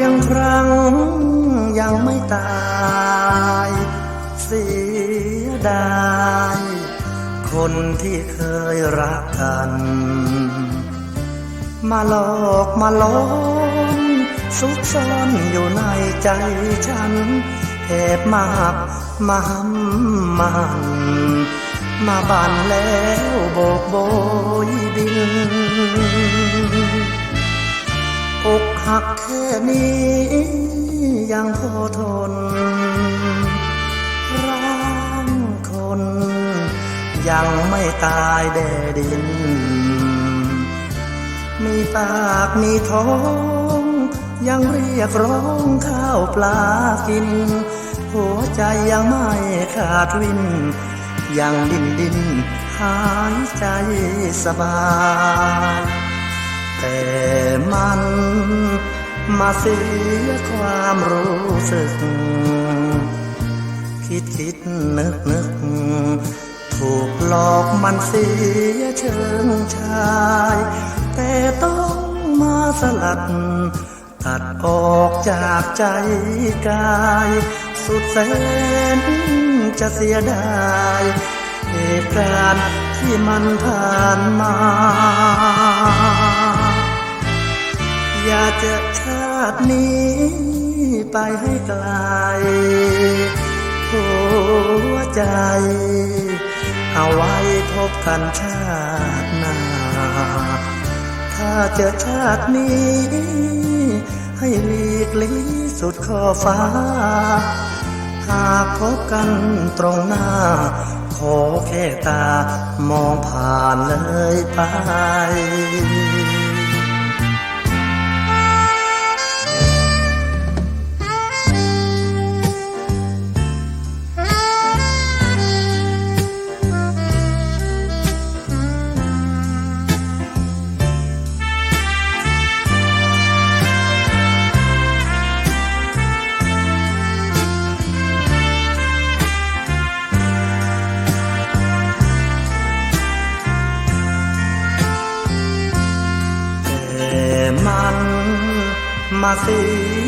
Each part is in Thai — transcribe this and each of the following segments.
ยังรังยังไม่ตาย เสียดาย คนที่เคยรักกัน มาหลอกมาหลอนซุกซ่อนอยู่ในใจฉันแอบมาหักมาหำมันมาบันแล้วโบกโบยบินอก หักแค่นี้ยังพอทนร่างคน ยังไม่ตายแดดิน มีปากมีท้อง ยังเรียกร้องข้าวปลากิน หัวใจยังไม่ขาดวิน ยังดินดินหายใจสบาย แต่มันมาเสียความรู้สึก คิดคิดนึกนึก ถูกหลอกมันเสียเชิงชาย แต่ต้องมาสลัด ตัดออกจากใจกาย สุดแสนจะเสียดายเหตุการณ์ที่มันผ่านมา อยากจะชาตินี้ไปให้ไกลหัวใจ เอาไว้พบกันชาติหน้า ถ้าเจอชาตินี้ ให้หลีกลีสุดขอฟ้า หากพบกันตรงหน้า ขอแค่ตามองผ่านเลยไป มาเสี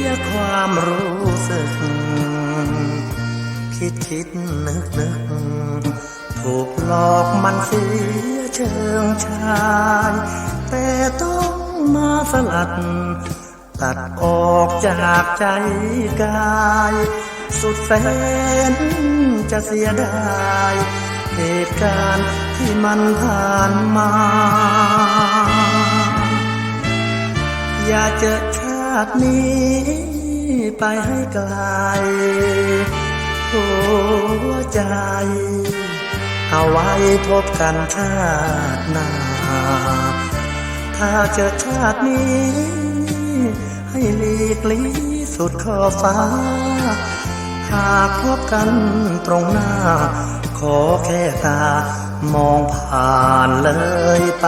ยความรู้สึก คิดคิดนึกนึก ถูกหลอกมันเสียเชิงชาย แต่ต้องมาสลัด ตัดออกจากใจกาย สุดแสนจะเสียดายเหตุการณ์ที่มันผ่านมา อยากเจอ ตินี้ไปให้ไกลหัวใจ เอาไว้พบกันชาติหน้า ถ้าเจอชาตินี้ ให้หลีกลีสุดขอบฟ้า หากพบกันตรงหน้า ขอแค่ตามองผ่านเลยไป